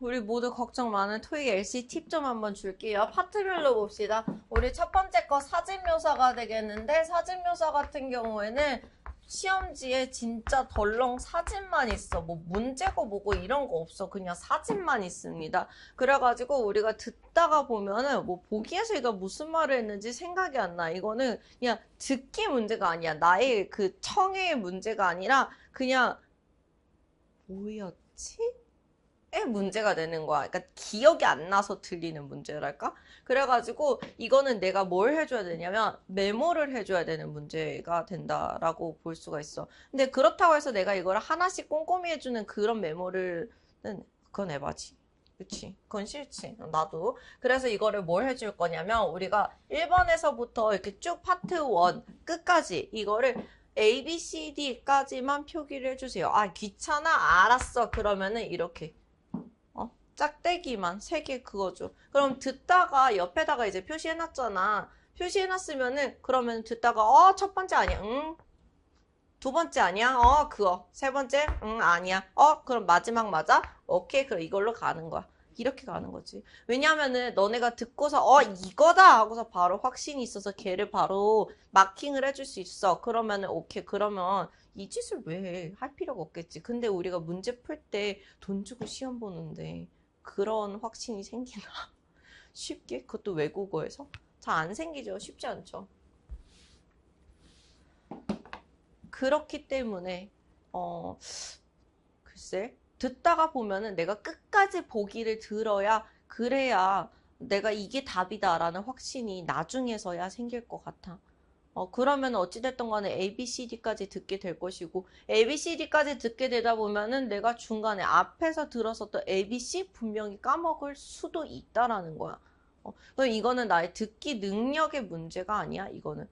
우리 모두 걱정 많은 토익 LC 팁 좀 한번 줄게요. 파트별로 봅시다. 우리 첫 번째 거 사진 묘사가 되겠는데 사진 묘사 같은 경우에는 시험지에 진짜 덜렁 사진만 있어. 뭐 문제고 뭐고 이런 거 없어. 그냥 사진만 있습니다. 그래가지고 우리가 듣다가 보면은 뭐 보기에서 이가 무슨 말을 했는지 생각이 안 나. 이거는 그냥 듣기 문제가 아니야. 나의 그 청의 문제가 아니라 그냥 뭐였지? 에 문제가 되는 거야. 그러니까 기억이 안 나서 들리는 문제랄까? 그래가지고 이거는 내가 뭘 해줘야 되냐면 메모를 해줘야 되는 문제가 된다라고 볼 수가 있어. 근데 그렇다고 해서 내가 이걸 하나씩 꼼꼼히 해주는 그런 메모를 그건 에바지. 그치. 그건 싫지. 나도. 그래서 이거를 뭘 해줄 거냐면 우리가 1번에서부터 이렇게 쭉 파트 1 끝까지 이거를 A, B, C, D까지만 표기를 해주세요. 아, 귀찮아? 알았어. 그러면은 이렇게. 어? 짝대기만. 세 개 그거죠. 그럼 듣다가 옆에다가 이제 표시해놨잖아. 표시해놨으면은, 그러면 듣다가, 어, 첫 번째 아니야. 응. 두 번째 아니야? 어, 그거. 세 번째? 응, 아니야. 어, 그럼 마지막 맞아? 오케이. 그럼 이걸로 가는 거야. 이렇게 가는 거지. 왜냐면은 너네가 듣고서 어 이거다 하고서 바로 확신이 있어서 걔를 바로 마킹을 해줄 수 있어. 그러면은 오케이. 그러면 이 짓을 왜 해? 할 필요가 없겠지. 근데 우리가 문제 풀 때 돈 주고 시험 보는데 그런 확신이 생기나? 쉽게? 그것도 외국어에서? 잘 안 생기죠. 쉽지 않죠. 그렇기 때문에 어 글쎄 듣다가 보면은 내가 끝까지 보기를 들어야 그래야 내가 이게 답이다라는 확신이 나중에서야 생길 것 같아. 어, 그러면 어찌됐든 간에 A, B, C, D까지 듣게 될 것이고, A, B, C, D까지 듣게 되다 보면은 내가 중간에 앞에서 들었었던 A, B, C 분명히 까먹을 수도 있다라는 거야. 어, 그럼 이거는 나의 듣기 능력의 문제가 아니야, 이거는.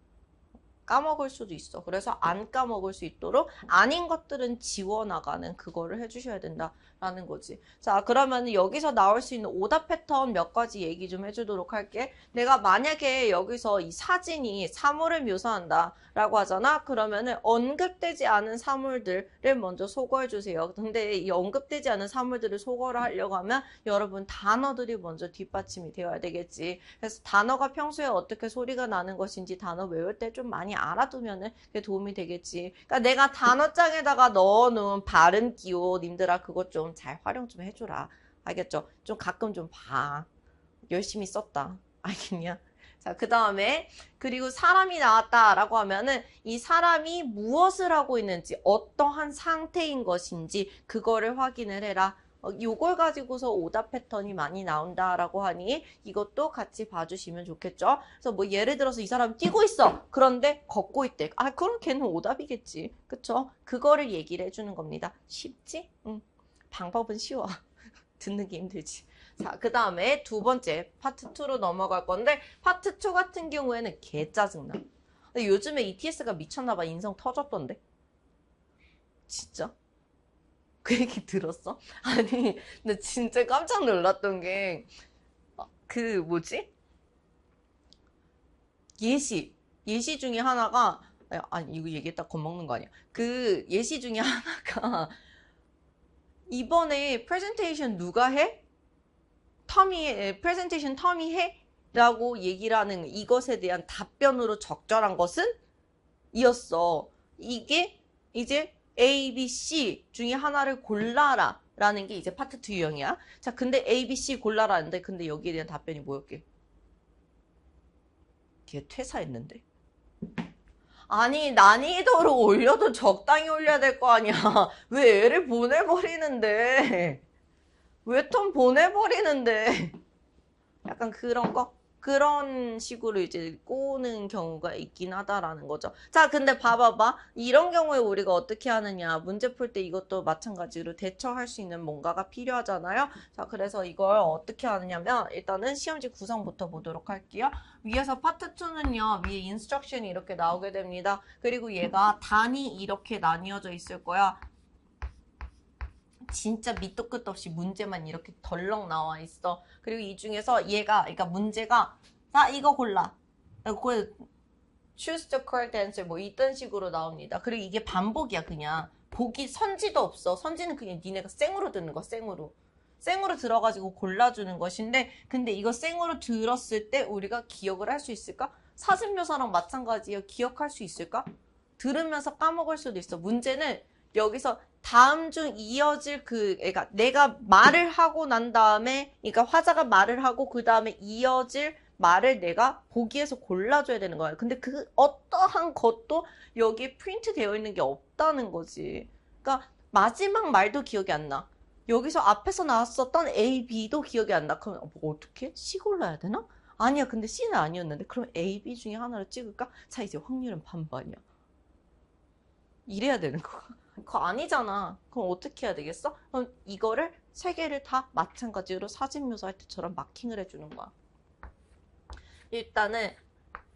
까먹을 수도 있어. 그래서 안 까먹을 수 있도록 아닌 것들은 지워나가는 그거를 해주셔야 된다라는 거지. 자, 그러면 여기서 나올 수 있는 오답 패턴 몇 가지 얘기 좀 해주도록 할게. 내가 만약에 여기서 이 사진이 사물을 묘사한다라고 하잖아. 그러면은 언급되지 않은 사물들을 먼저 소거해주세요. 근데 이 언급되지 않은 사물들을 소거를 하려고 하면 여러분 단어들이 먼저 뒷받침이 되어야 되겠지. 그래서 단어가 평소에 어떻게 소리가 나는 것인지 단어 외울 때 좀 많이 알아두면은 그게 도움이 되겠지. 그러니까 내가 단어장에다가 넣어놓은 발음 기호 님들아 그것 좀 잘 활용 좀 해줘라. 알겠죠? 좀 가끔 좀 봐. 열심히 썼다. 알겠냐? 자, 그 다음에, 그리고 사람이 나왔다라고 하면은 이 사람이 무엇을 하고 있는지, 어떠한 상태인 것인지, 그거를 확인을 해라. 어, 요걸 가지고서 오답 패턴이 많이 나온다라고 하니 이것도 같이 봐주시면 좋겠죠. 그래서 뭐 예를 들어서 이 사람 뛰고 있어. 그런데 걷고 있대. 아 그럼 걔는 오답이겠지. 그쵸? 그거를 얘기를 해주는 겁니다. 쉽지? 응. 방법은 쉬워. 듣는 게 힘들지. 자, 그 다음에 두 번째 파트 2로 넘어갈 건데 파트 2 같은 경우에는 개 짜증나. 근데 요즘에 ETS가 미쳤나봐. 인성 터졌던데. 진짜? 그 얘기 들었어? 아니, 나 진짜 깜짝 놀랐던 게, 어, 그, 뭐지? 예시. 예시 중에 하나가, 아니, 이거 얘기했다 겁먹는 거 아니야. 그 예시 중에 하나가, 이번에 프레젠테이션 누가 해? 터미, 프레젠테이션 터미 해? 라고 얘기를 하는 이것에 대한 답변으로 적절한 것은? 이었어. 이게 이제 A, B, C 중에 하나를 골라라 라는 게 이제 파트 2 유형이야. 자, 근데 A, B, C 골라라는데 근데 여기에 대한 답변이 뭐였게? 걔 퇴사했는데. 아니 난이도를 올려도 적당히 올려야 될 거 아니야. 왜 애를 보내버리는데? 왜톤 보내버리는데? 약간 그런 거? 그런 식으로 이제 꼬는 경우가 있긴 하다라는 거죠. 자, 근데 봐봐봐. 이런 경우에 우리가 어떻게 하느냐. 문제 풀 때 이것도 마찬가지로 대처할 수 있는 뭔가가 필요하잖아요. 자, 그래서 이걸 어떻게 하느냐면 일단은 시험지 구성부터 보도록 할게요. 위에서 파트 2는요. 위에 인스트럭션이 이렇게 나오게 됩니다. 그리고 얘가 단이 이렇게 나뉘어져 있을 거야. 진짜 밑도 끝도 없이 문제만 이렇게 덜렁 나와 있어. 그리고 이 중에서 얘가, 그러니까 문제가, 자, 이거 골라. 그 choose the correct answer 뭐 이딴 식으로 나옵니다. 그리고 이게 반복이야, 그냥. 보기 선지도 없어. 선지는 그냥 니네가 생으로 듣는 거, 생으로. 생으로 들어가지고 골라주는 것인데 근데 이거 생으로 들었을 때 우리가 기억을 할 수 있을까? 사진 묘사랑 마찬가지예요. 기억할 수 있을까? 들으면서 까먹을 수도 있어. 문제는 여기서 다음 중 이어질 그, 그러니까 내가 말을 하고 난 다음에, 그러니까 화자가 말을 하고 그 다음에 이어질 말을 내가 보기에서 골라줘야 되는 거야. 근데 그 어떠한 것도 여기에 프린트 되어 있는 게 없다는 거지. 그러니까 마지막 말도 기억이 안 나. 여기서 앞에서 나왔었던 A, B도 기억이 안 나. 그럼 뭐 어떻게? C 골라야 되나? 아니야. 근데 C는 아니었는데. 그럼 A, B 중에 하나를 찍을까? 자, 이제 확률은 반반이야. 이래야 되는 거야. 그거 아니잖아. 그럼 어떻게 해야 되겠어? 그럼 이거를 세 개를 다 마찬가지로 사진 묘사할 때처럼 마킹을 해주는 거야. 일단은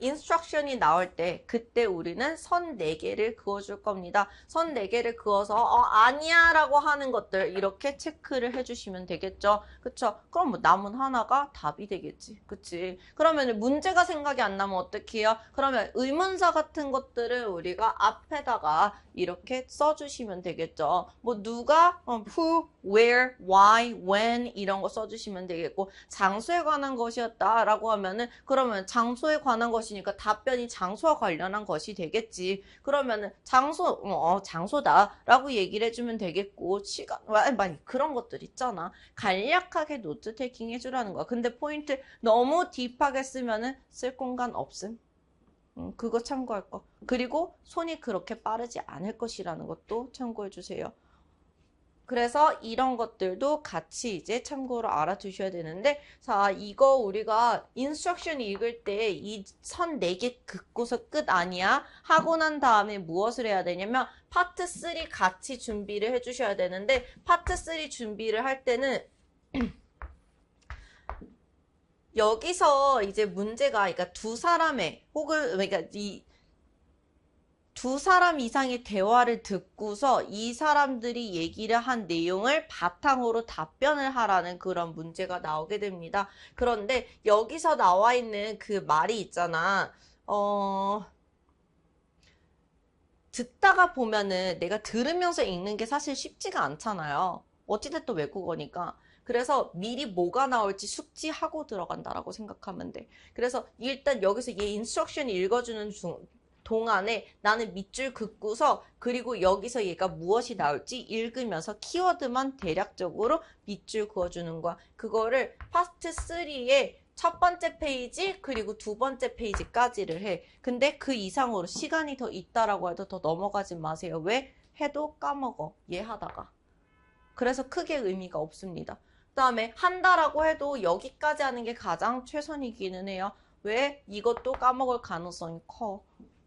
인스트럭션이 나올 때 그때 우리는 선 4개를 그어줄 겁니다. 선 4개를 그어서 어 아니야 라고 하는 것들 이렇게 체크를 해주시면 되겠죠. 그쵸? 그럼 뭐 남은 하나가 답이 되겠지. 그치? 그러면 문제가 생각이 안 나면 어떻게 해요? 그러면 의문사 같은 것들을 우리가 앞에다가 이렇게 써주시면 되겠죠. 뭐 누가, 어, who, where, why, when 이런 거 써주시면 되겠고 장소에 관한 것이었다 라고 하면은 그러면 장소에 관한 것이니까 답변이 장소와 관련한 것이 되겠지. 그러면은 장소, 어, 장소다라고 얘기를 해주면 되겠고 시간, 많이 그런 것들 있잖아. 간략하게 노트 테이킹 해주라는 거야. 근데 포인트 너무 딥하게 쓰면은 쓸 공간 없음. 음, 그거 참고할 거. 그리고 손이 그렇게 빠르지 않을 것이라는 것도 참고해 주세요. 그래서 이런 것들도 같이 이제 참고로 알아두셔야 되는데, 자, 이거 우리가 인스트럭션 읽을 때 이 선 4개 긋고서 끝 아니야? 하고 난 다음에 무엇을 해야 되냐면, 파트 3 같이 준비를 해주셔야 되는데, 파트 3 준비를 할 때는, 여기서 이제 문제가, 그러니까 두 사람의, 혹은, 그러니까 이, 두 사람 이상의 대화를 듣고서 이 사람들이 얘기를 한 내용을 바탕으로 답변을 하라는 그런 문제가 나오게 됩니다. 그런데 여기서 나와 있는 그 말이 있잖아. 어, 듣다가 보면은 내가 들으면서 읽는 게 사실 쉽지가 않잖아요. 어찌됐든 외국어니까. 그래서 미리 뭐가 나올지 숙지하고 들어간다라고 생각하면 돼. 그래서 일단 여기서 얘 인스트럭션 읽어주는 중, 동안에 나는 밑줄 긋고서 그리고 여기서 얘가 무엇이 나올지 읽으면서 키워드만 대략적으로 밑줄 그어주는 거야. 그거를 파트 3에 첫 번째 페이지 그리고 두 번째 페이지까지를 해. 근데 그 이상으로 시간이 더 있다라고 해도 더 넘어가지 마세요. 왜? 해도 까먹어. 얘 하다가. 그래서 크게 의미가 없습니다. 그 다음에 한다라고 해도 여기까지 하는 게 가장 최선이기는 해요. 왜? 이것도 까먹을 가능성이 커.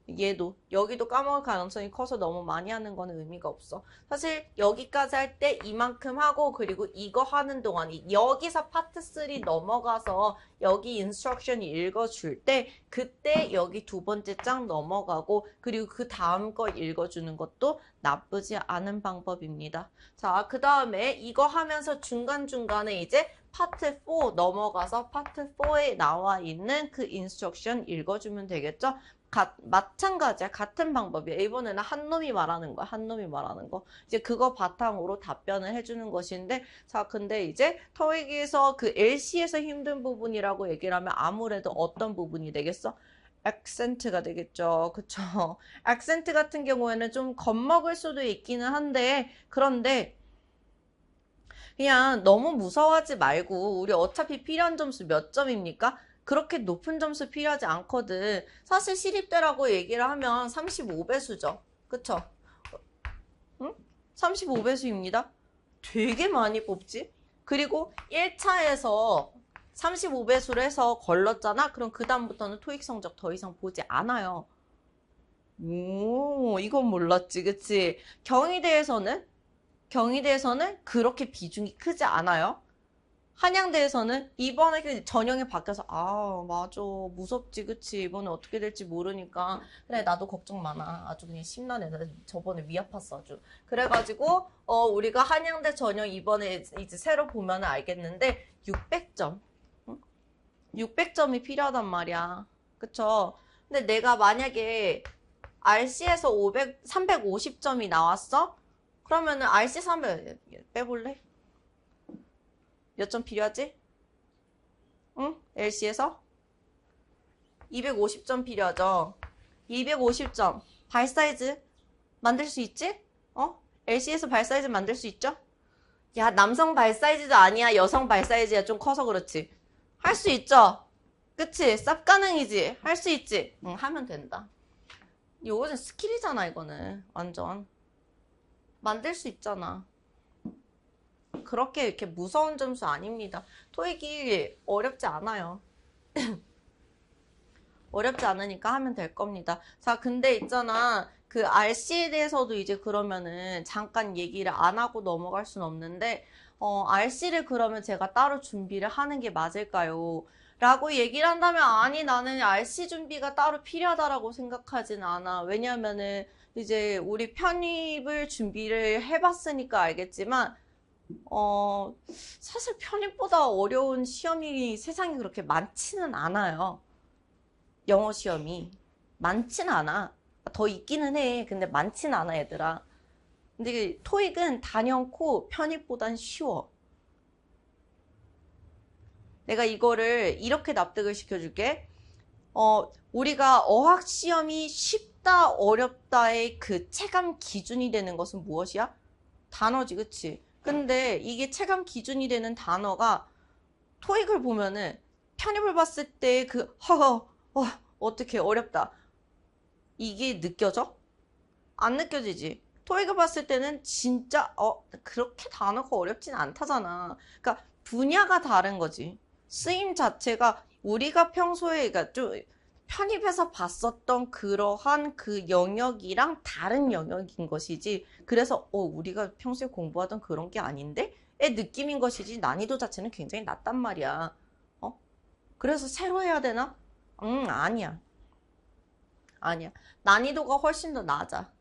얘도 여기도 까먹을 가능성이 커서 너무 많이 하는 거는 의미가 없어. 사실 여기까지 할 때 이만큼 하고 그리고 이거 하는 동안이 여기서 파트 3 넘어가서 여기 인스트럭션 읽어줄 때 그때 여기 두 번째 장 넘어가고 그리고 그 다음 거 읽어주는 것도 나쁘지 않은 방법입니다. 자, 그 다음에 이거 하면서 중간중간에 이제 파트 4 넘어가서 파트 4에 나와 있는 그 인스트럭션 읽어주면 되겠죠? 가, 마찬가지야. 같은 방법이야. 이번에는 한 놈이 말하는 거야. 한 놈이 말하는 거. 이제 그거 바탕으로 답변을 해주는 것인데, 자, 근데 이제 토익에서 그 LC에서 힘든 부분이라고 얘기를 하면 아무래도 어떤 부분이 되겠어? 액센트가 되겠죠. 그쵸? 액센트 같은 경우에는 좀 겁먹을 수도 있기는 한데, 그런데, 그냥 너무 무서워하지 말고, 우리 어차피 필요한 점수 몇 점입니까? 그렇게 높은 점수 필요하지 않거든. 사실 시립대라고 얘기를 하면 35배수죠. 그쵸? 응? 35배수입니다. 되게 많이 뽑지? 그리고 1차에서 35배수를 해서 걸렀잖아? 그럼 그 다음부터는 토익 성적 더 이상 보지 않아요. 오, 이건 몰랐지, 그치? 경희대에서는, 경희대에서는 그렇게 비중이 크지 않아요. 한양대에서는 이번에 그 전형이 바뀌어서 아 맞아. 무섭지 그치? 이번에 어떻게 될지 모르니까. 그래 나도 걱정 많아. 아주 그냥 심란해. 나 저번에 위 아팠어 아주. 그래가지고 어 우리가 한양대 전형 이번에 이제 새로 보면 알겠는데 600점. 600점이 필요하단 말이야. 그쵸? 근데 내가 만약에 RC에서 500 350점이 나왔어? 그러면은 RC 300 빼볼래? 몇 점 필요하지? 응? LC에서? 250점 필요하죠? 250점. 발 사이즈 만들 수 있지? 어? LC에서 발 사이즈 만들 수 있죠? 야, 남성 발 사이즈도 아니야. 여성 발 사이즈야. 좀 커서 그렇지. 할 수 있죠? 그치? 쌉 가능이지? 할 수 있지? 응, 하면 된다. 요거는 스킬이잖아, 이거는. 완전. 만들 수 있잖아. 그렇게 이렇게 무서운 점수 아닙니다. 토익이 어렵지 않아요. 어렵지 않으니까 하면 될 겁니다. 자, 근데 있잖아. 그 RC에 대해서도 이제 그러면은 잠깐 얘기를 안 하고 넘어갈 순 없는데, 어, RC를 그러면 제가 따로 준비를 하는 게 맞을까요? 라고 얘기를 한다면, 아니, 나는 RC 준비가 따로 필요하다라고 생각하진 않아. 왜냐면은, 이제 우리 편입을 준비를 해봤으니까 알겠지만, 어, 사실 편입보다 어려운 시험이 세상에 그렇게 많지는 않아요. 영어 시험이. 많진 않아. 더 있기는 해. 근데 많진 않아, 얘들아. 근데 그 토익은 단연코 편입보단 쉬워. 내가 이거를 이렇게 납득을 시켜줄게. 어, 우리가 어학 시험이 쉽다, 어렵다의 그 체감 기준이 되는 것은 무엇이야? 단어지, 그치? 근데 이게 체감 기준이 되는 단어가 토익을 보면은 편입을 봤을 때 그, 허허, 어, 어떻게 어렵다. 이게 느껴져? 안 느껴지지? 토익을 봤을 때는 진짜, 어, 그렇게 단어가 어렵진 않다잖아. 그러니까 분야가 다른 거지. 쓰임 자체가 우리가 평소에, 그러니까 좀 편입해서 봤었던 그러한 그 영역이랑 다른 영역인 것이지. 그래서, 어, 우리가 평소에 공부하던 그런 게 아닌데? 의 느낌인 것이지. 난이도 자체는 굉장히 낮단 말이야. 어? 그래서 새로 해야 되나? 응, 아니야. 아니야. 난이도가 훨씬 더 낮아.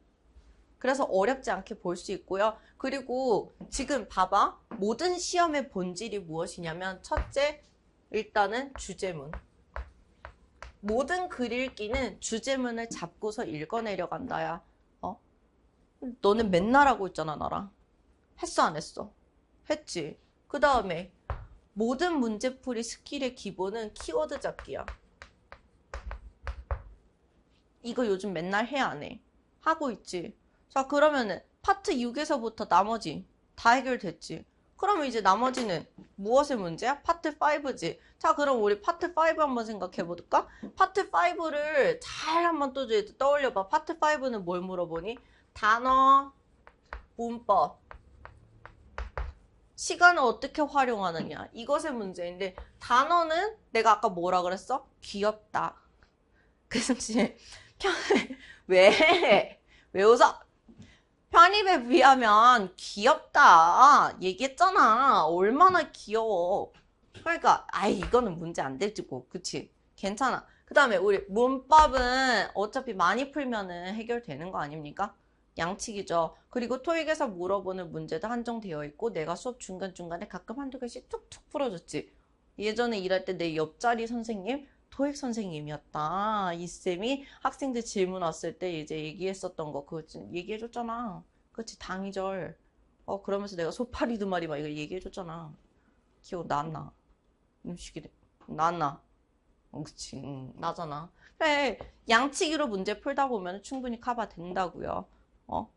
그래서 어렵지 않게 볼 수 있고요. 그리고 지금 봐봐. 모든 시험의 본질이 무엇이냐면, 첫째, 일단은 주제문. 모든 글 읽기는 주제문을 잡고서 읽어내려 간다야. 어? 너는 맨날 하고 있잖아, 나랑. 했어, 안 했어? 했지. 그 다음에, 모든 문제풀이 스킬의 기본은 키워드 잡기야. 이거 요즘 맨날 해, 안 해? 하고 있지. 자, 그러면은, 파트 6에서부터 나머지 다 해결됐지. 그러면 이제 나머지는 무엇의 문제야? 파트 5지. 자, 그럼 우리 파트 5 한번 생각해 볼까? 파트 5를 잘 한번 또 이제 떠올려 봐. 파트 5는 뭘 물어보니? 단어, 문법. 시간을 어떻게 활용하느냐. 이것의 문제인데, 단어는 내가 아까 뭐라 그랬어? 귀엽다. 그래서 이제, 편, 왜? 왜 웃어? 편입에 비하면 귀엽다. 얘기했잖아. 얼마나 귀여워. 그러니까, 아이, 이거는 문제 안 될지고. 그치? 괜찮아. 그 다음에 우리 문법은 어차피 많이 풀면은 해결되는 거 아닙니까? 양측이죠. 그리고 토익에서 물어보는 문제도 한정되어 있고 내가 수업 중간중간에 가끔 한두 개씩 툭툭 풀어줬지. 예전에 일할 때 내 옆자리 선생님 토익 선생님이었다. 이 쌤이 학생들 질문 왔을 때 이제 얘기했었던 거 그거 얘기해줬잖아. 그렇지 당이절. 어 그러면서 내가 소파리 두 마리 막 이거 얘기해줬잖아. 기억 났나? 음식이 났나? 어, 그치 응, 나잖아. 그래 양치기로 문제 풀다 보면 충분히 커버 된다고요. 어?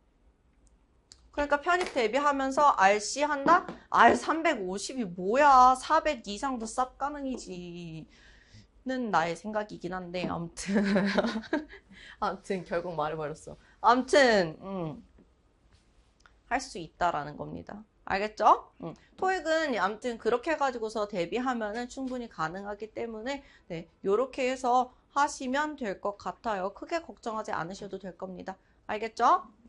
그러니까 편입 대비하면서 RC 한다? R 350이 뭐야? 400 이상도 쌉 가능이지. 는 나의 생각이긴 한데 아무튼 아무튼 결국 말해버렸어. 아무튼 음, 할 수 있다라는 겁니다. 알겠죠? 음, 토익은 아무튼 그렇게 해가지고서 대비하면은 충분히 가능하기 때문에 네, 요렇게 해서 하시면 될 것 같아요. 크게 걱정하지 않으셔도 될 겁니다. 알겠죠? 네.